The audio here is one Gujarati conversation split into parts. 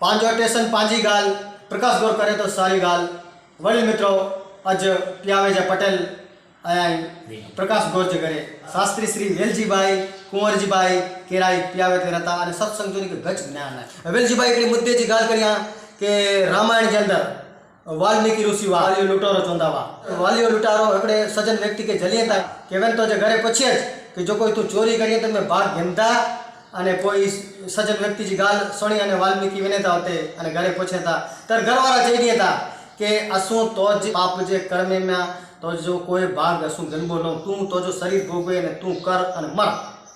પાંજો સ્ટેશન, પાંજી ગાલ, પ્રકાશ ગોર કરે તો સારી ગાલ. વડીલ મિત્રો, આજ પ્યાવેજા પટેલ? પ્રકાશ ગોર જે કરે. શાસ્ત્રી શ્રી વેલજીભાઈ, કુંવરજીભાઈ કેરાઈ પ્યાવે તે હતા અને સત્સંગ જોની કે ગજ જ્ઞાન. વેલજીભાઈ એટલે મુદ્દે જે ગાલ કર્યા કે રામાયણ જે અંદર વાલ્મીકી ઋષિ વાલીઓ લૂંટારો ચોંધાવા. વાલીઓ લૂંટારો આપણે સજન વ્યક્તિ કે થાય કેવન તો જે ઘરે પછી જ કે જો કોઈ તું ચોરી કરીએ તો મેં ભાગ ગમતા અને કોઈ સજન વ્યક્તિ જે ગાલ સોણી અને વાલ્મીકી વિનેતા હોતે અને ઘરે પૂછેતા તર ત્યારે ઘરવાળા જઈ રહ્યા હતા કે આ શું તો જ પાપ જે કર્મે તો જો કોઈ ભાગ શું જન્મો ન તું તો જો શરીર ભોગવે અને તું કર અને મર.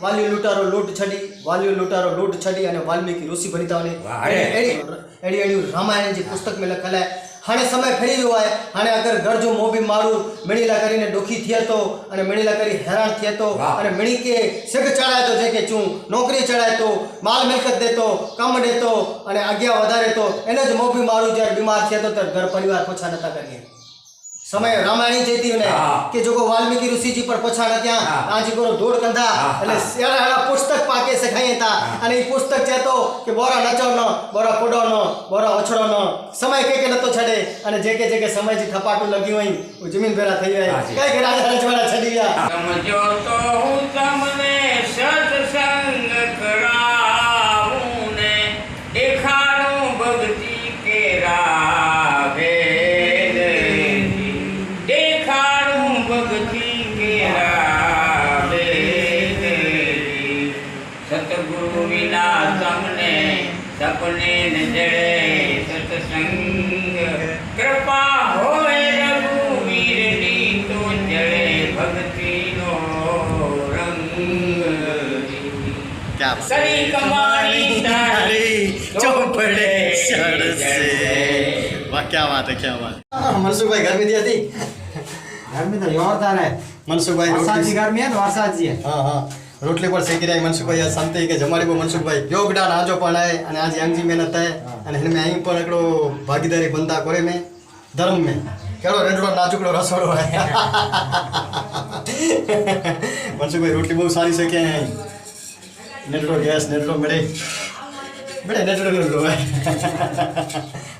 વાલ્યુ લૂંટારો લૂંટ છડી વાલ્યુ લૂંટારો લૂંટ છડી અને વાલ્મીકી ઋષિ. એડી એડી એડી રામાયણ જે પુસ્તક મેં લખેલા હાણે સમય ફેરી ગયો હોય હાણે અગર ઘર જો મોબી મારું મેળીલા કરીને ડોખી થયા તો અને મેળીલા કરી હેરાન થયા તો. અને મેળી કે સગ ચડાય તો જે કે ચું નોકરી ચડાય તો માલ મિલકત દેતો કામ દેતો અને આજ્ઞા વધારે તો એને જ મોભી મારું જ્યારે બીમાર થયા તો ઘર પરિવાર પોછા નતા કરીએ સમય રામાયણ જેતી ને. કે જોકો વાલ્મીકી ઋષિજી પર પછાડા ત્યાં. આજી કોરો ધોળ કંધા એટલે હા. એડા એડા પુસ્તક પાકે શખાઈ હતા. અને એ પુસ્તક ચેતો કે બોરા નચો ન બોરા કોડો ન બોરા ઓછડો ન સમય કે કે નતો છડે. અને જે કે જે કે સમય જે થપાટું લગ્યું હોય ઓ જમીન ભેરા થઈ જાય. કઈ કે રાજા રજવાડા છડી ગયા. સમજો તો હું તમને કરી કમાણી તારી ચોપડે ચડશે. વાહ ક્યાં વાત હે ક્યાં વાત મનસુખભાઈ ગરમી દી હતી. ગરમી તો જોરદાર હે મનસુખભાઈ વરસાદની ગરમી હે ને વરસાદજી હા. હા રોટલી પર શેકી રહ્યા મનસુખભાઈ આ કે જમાડી બહુ મનસુખભાઈ. યોગદાન આજો પણ આય અને આજે અંગજી મહેનત થાય અને એને અહીં પણ એકડો ભાગીદારી બનતા કરે મેં. ધર્મ મેં. કેળો એટલો નાચુકડો રસોડો મનસુખભાઈ રોટલી બહુ સારી શકે અહીં નેટડો ગેસ નેટલો મળે. મળે નેટલો હોય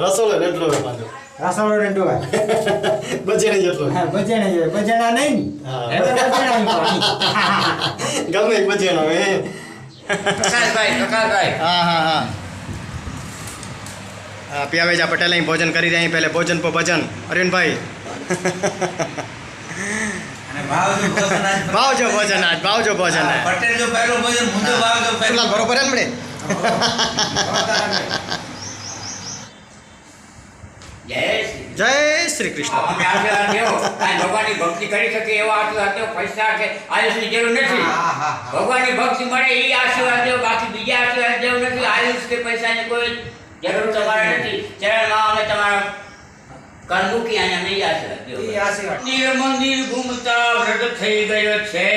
રસોડો હોય પાછો. રસોડો હે. બચેણી જેટલો. બજેણે. બજેણા નહીં. બજેણા. ગમે બચેણો હે. પ્રકાશભાઈ પ્રકાશભાઈ. હા હા હા. પ્યાવેજા પટેલ અહીં ભોજન કરી રહ્યા પહેલે. ભોજન પર ભજન. અરવિંદભાઈ. ભાવજો ભોજન આજ ભાવજો ભોજન આજ ભાવજો ભોજન હા, આજ. પટેલ જો પહેલો ભોજન હું તો ભાવજો પહેલો. બરોબર ને હે. જય શ્રી કૃષ્ણ. અમે આશીર્વાદ દેવો કાંઈ ભગવાનની ભક્તિ કરી શકે એવા આશીર્વાદ દેવો પૈસા કે આયુષની જરૂર નથી. ભગવાનની ભક્તિ મળે એ આશીર્વાદ દેવો બાકી બીજા આશીર્વાદ દેવો નથી. આયુષ કે પૈસાની કોઈ જરૂર તમારે નથી. ચરણમાં અમે તમારા કંદુકી અહીંયા નહીં આશીર્વાદ દેવો ઈ આશીર્વાદ. મંદિર મંદિર ઘૂમતા વ્રત થઈ ગયો છે.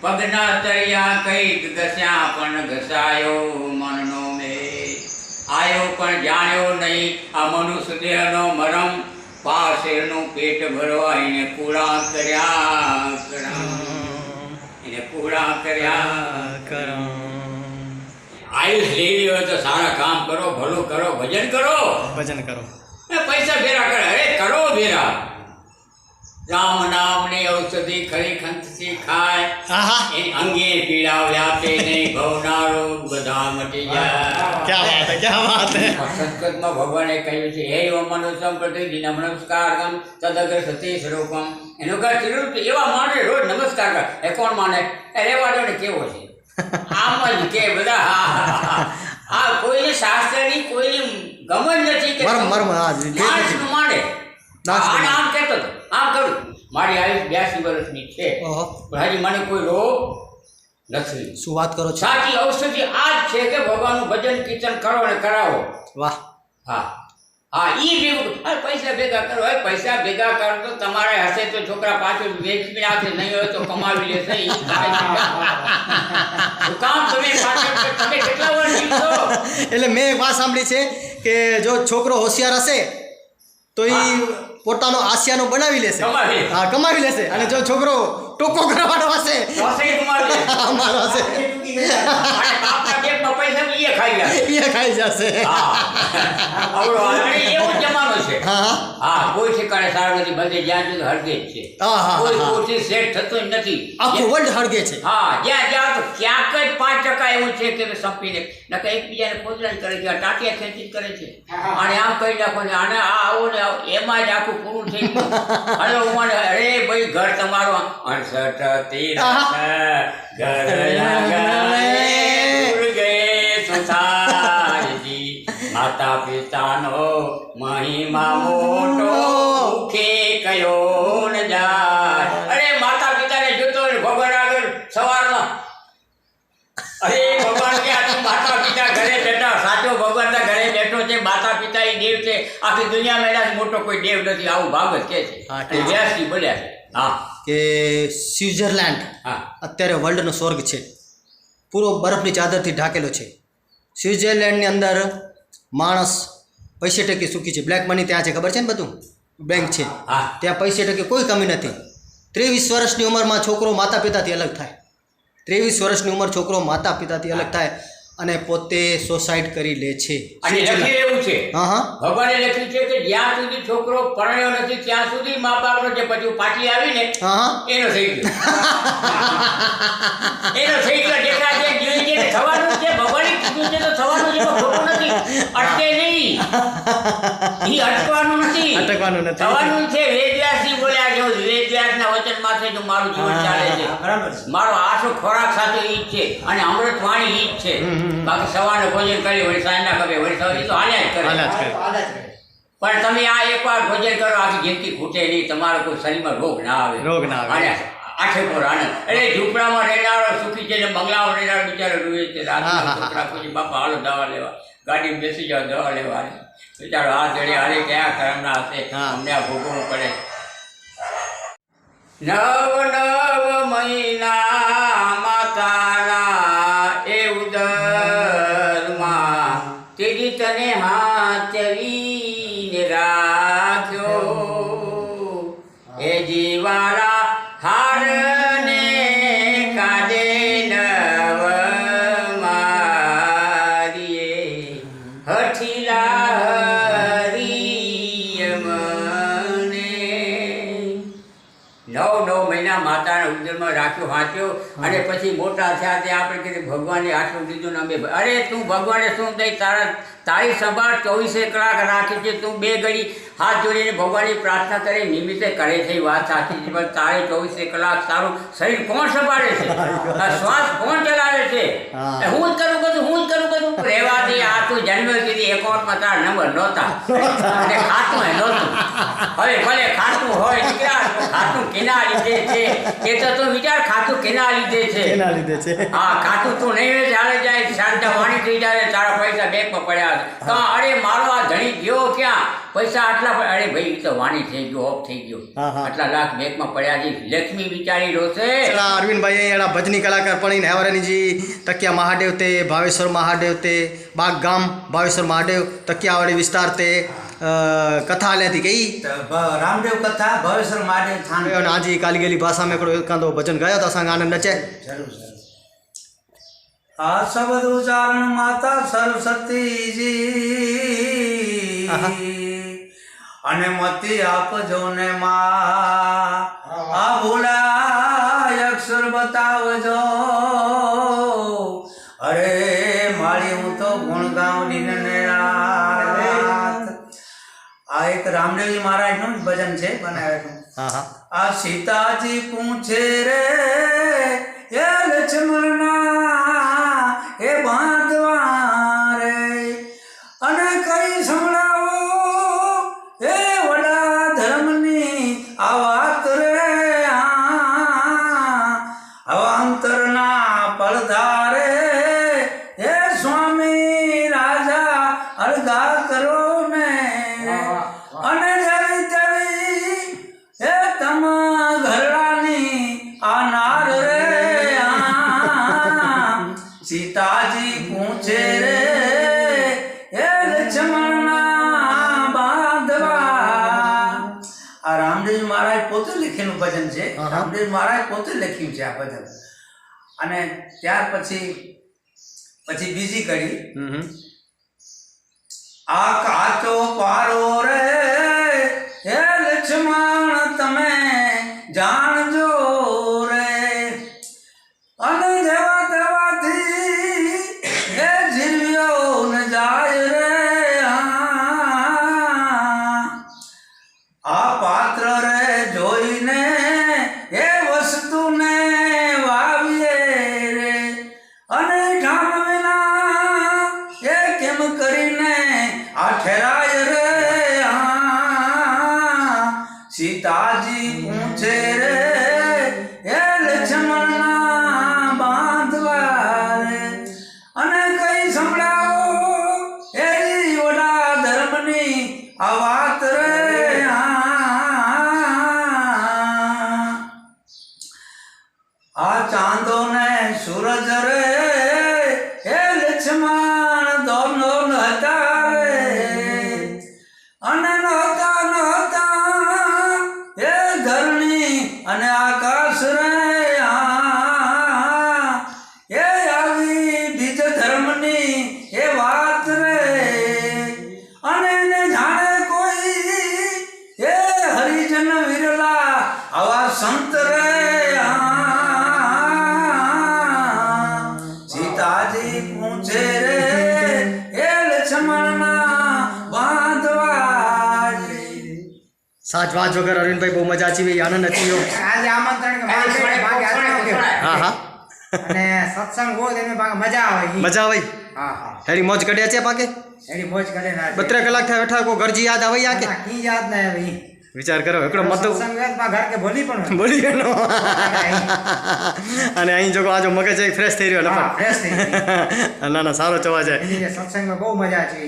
પગના તળિયા કંઈક ઘસ્યા પણ ઘસાયો મનનો મે આયો પણ જાણ્યો નહીં આ મનુષ્ય દેહનો મરમ. પાસેનું પેટ ભરવા એને કુળા કર્યા કરમ. એને કુળા કર્યા આયુષ લેવી હોય તો સારા કામ કરો ભલું કરો ભજન કરો. ભજન કરો. એ પૈસા ભેરા કરે. અરે કરો ભેરા. રામ નામની ઔષધિ ખરી ખંતથી ખાય. અંગે પીડા વ્યાપે નહીં ભવનારો બધા મટી જાય. ક્યાં વાત હે ક્યાં વાત હે? સંસ્કૃતમાં ભગવાને કહ્યું છે હે ઓ મનુષ્યમ પ્રતિદિન નમસ્કારમ તદગ્ર સતી સ્વરૂપમ એનો ઘર સ્વરૂપ એવા માણે રોજ નમસ્કાર કર. એ કોણ માને? એ રેવા દો ને કેવો છે? આમ જ કે બધા હા, હા, શાસ્ત્ર કોઈ શાસ્ત્રની કોઈની ગમ જ નથી કે મરમ, મરમ, હા, આને આમ કહેતો હતો. આમ કરું. મારી આયુષ બ્યાસી વર્ષની છે. પણ હજી મને કોઈ રોગ નથી. શું વાત કરો છો? સાચી ઔષધિ આ જ છે કે ભગવાનનું ભજન કીર્તન કરો અને કરાવો. વાહ. હા. હા એ ભેગું પૈસા ભેગા કરો. હવે પૈસા ભેગા કરો તો તમારે હશે તો છોકરા પાછું વેચી આવશે નહીં હોય તો કમાવી લેશે. કામ તમે તમે કેટલા વર્ષ એટલે મેં એક વાત સાંભળી છે કે જો છોકરો હોશિયાર હશે તો એ પોતાનો આસિયાનો બનાવી લેશે. હા કમાવી લેશે. અને જો છોકરો ટોકો કરવાનો હશે. મારો હશે. પૈસા એ ખાઈ જાય એ ખાઈ જશે. હા. આવડો અને એવો જ જમાનો છે. હા હા. હા કોઈ ઠેકાણે સારું નથી બધે જ્યાં સુધી હળગે છે. હા, હા, કોઈ હા. સેટ થતો નથી. આખું વર્લ્ડ હળગે છે. હા જ્યાં જ્યાં ક્યાંક જ પાંચ ટકા એવું છે કે સંપીને નકર એકબીજાને ખોદલા કરે છે આ ખેંચી કરે છે. અને આમ કહી નાખો ને આને આ આવો ને એમાં જ આખું પૂરું થઈ ગયું. અરે હું અરે ભાઈ ઘર તમારું ઘર પિતાનો મહિમા મોટો મુખે કયો ન જાય. અરે માતા પિતાને જોતો ને ભગવાન આગળ સવારમાં અરે ભગવાન કે આ માતા પિતા ઘરે બેઠા સાચો ભગવાન ના ઘરે બેઠો છે માતા પિતા એ દેવ છે. આખી દુનિયામાં એના મોટો કોઈ દેવ નથી આવું ભાગવત કે છે. વ્યાસજી બોલ્યા છે. હા. કે સ્વિટ્ઝરલેન્ડ હા. અત્યારે વર્લ્ડનો સ્વર્ગ છે. પૂરો બરફની ચાદરથી ઢાંકેલો છે. સ્વિટ્ઝરલેન્ડની અંદર માણસ પૈસે ટકે સુખી છે. બ્લેક મની ત્યાં છે ખબર છે ને બધું? બેંક છે. હા ત્યાં પૈસે ટકે કોઈ કમી નથી. ત્રેવીસ વર્ષની ઉંમરમાં છોકરો માતા પિતાથી અલગ થાય. ત્રેવીસ વર્ષની ઉંમર છોકરો માતા પિતાથી અલગ થાય. અને પોતે સોસાઇડ કરી લે છે. અને લખી એવું છે? હા હા. ભગવાને લખ્યું છે કે જ્યાં સુધી છોકરો પરણ્યો નથી ત્યાં સુધી મા બાપનો જે પછી પાછી આવીને એનો થઈ ગયો. એનો થઈ ગયો દેખાય છે જીવી છે થવાનું જ છે. ભગવાને કીધું છે તો થવાનું છે ખોટું નથી. અટકે નહીં. ઈ અટકવાનું નથી. અટકવાનું નથી. થવાનું છે. વેદવ્યાસજી બોલ્યા છે વેદવ્યાસના વચન માથે જો મારું જીવન ચાલે છે. બરાબર મારો આશો ખોરાક સાથે ઈ છે. અને અમૃત વાણી ઈ છે. બાકી સવારે ભોજન કરી વળી સાંજના ખબર વળી સવારે તો હાલ્યા જ કરે. હાલ્યા જ કરે. પણ તમે આ એકવાર ભોજન કરો આખી જિંદગી ખૂટે નહીં તમારો કોઈ શરીરમાં રોગ ના આવે. રોગ ના આવે. આઠે પર આનંદ. એટલે ઝૂંપડામાં રહેનારો સુખી છે ને બંગલામાં રહેનારો બિચારો રૂએ છે રાતના પછી બાપા હાલો દવા લેવા. ગાડી બેસી જાઓ દવા લેવા બિચારો આ જડે હારે કયા કરમના હશે? હા. અમને આ ભોગવવું પડે. નવ નવ. માતાના ઉદરમાં રાખ્યો વાંચ્યો અને પછી મોટા થયા તે આપણે કીધું ભગવાને આટલું દીધું ને અમે અરે તું ભગવાને શું દઈ તારા તારી સંભાળ ચોવીસે કલાક રાખે છે તું બે ઘડી હાથ જોડીને ભગવાનની પ્રાર્થના કરી નિમિત્તે કરે છે વાત સાચી છે પણ તારે ચોવીસે કલાક તારું શરીર કોણ સંભાળે છે? આ શ્વાસ કોણ ચલાવે છે? હું. જ કરું બધું હું જ કરું બધું. રહેવા દે આ તું જન્મ કીધી એકાઉન્ટમાં તારા નંબર નહોતા. અને ખાતું નહોતું. હવે ભલે ખાતું હોય તો ખાતું કેના લીધે છે? એ તો તું વિચાર ખાતું કેના લીધે છે? કેના લીધે છે? હા ખાતું તું નહીં ચાલે જાય શાંતા વાણી થઈ જાય તારા પૈસા બેંકમાં પડ્યા આવે તો અરે મારો આ ધણી ગયો ક્યાં? પૈસા આટલા પણ અરે ભાઈ તો વાણી થઈ ગયો ઓફ થઈ ગયો. આટલા લાખ બેંકમાં પડ્યા છે. લક્ષ્મી બિચારી રોશે અરવિંદભાઈ એના ભજની કલાકાર પણીને હેવરનીજી તકિયા મહાદેવ તે ભાવેશ્વર મહાદેવ તે બાગ ગામ ભાવેશ્વર મહાદેવ તકિયાવાડી વિસ્તાર તે કથા લેતી ગઈ રામદેવ કથા ભવેશ્વર મહાદેવ થાન. આજે કાલી ગયેલી ભાષા મેં ભજન ગાયો તો અસાંગ આનંદ નચે. જરૂર. આ શબ્દ ઉચ્ચારણ માતા સરસ્વતીજી. અને મતી આપજો ને માં. આ ભૂલાય અક્ષર બતાવજો. અરે મારી હું તો ગુણ ગાઉં ને આ એક રામદેવજી મહારાજનું જ ભજન છે બનાવેલું આ સીતાજી પૂછે રે એ લક્ષ્મણના એ બાંધવા. આ રામદેવ મહારાજ પોતે લખેલું ભજન છે. રામદેવ મહારાજ પોતે લખ્યું છે આ ભજન. અને ત્યાર પછી પછી બીજી કડી. હમ આ કાચો પારો રે હે લક્ષ્મણ તમે જાણજો આ રે આ. સીતાજી પૂછે રે એ લક્ષ્મણના બાંધવા અને કઈ સંભળાવો હે ઓડા ધર્મની આ વાત રે, આ. ચાંદો ને સૂરજ રે, હે લક્ષ્મણ દોનો હતા સાચ વાત વગર અરવિંદભાઈ બહુ મજા આવી આનંદ અચી ગયો આજે આમંત્રણ. હા હા. અને સત્સંગ હોય તો એમાં ભાગે મજા આવે. મજા આવે. હા હા. હેરી મોજ કડ્યા છે પાકે? હેરી મોજ કરે ના બત્રે કલાક થયા બેઠા કો ઘરજી યાદ આવે યા કે? કી યાદ ના આવે વિચાર કરો એકડો મત ઘર કે ભૂલી પણ ભોલી ગયો અને અહીં જો આજો મગજ ફ્રેશ થઈ રહ્યો હા નફર ફ્રેશ થઈ ગઈ. ના ના સારો ચવા જાય સત્સંગમાં બહુ મજા છે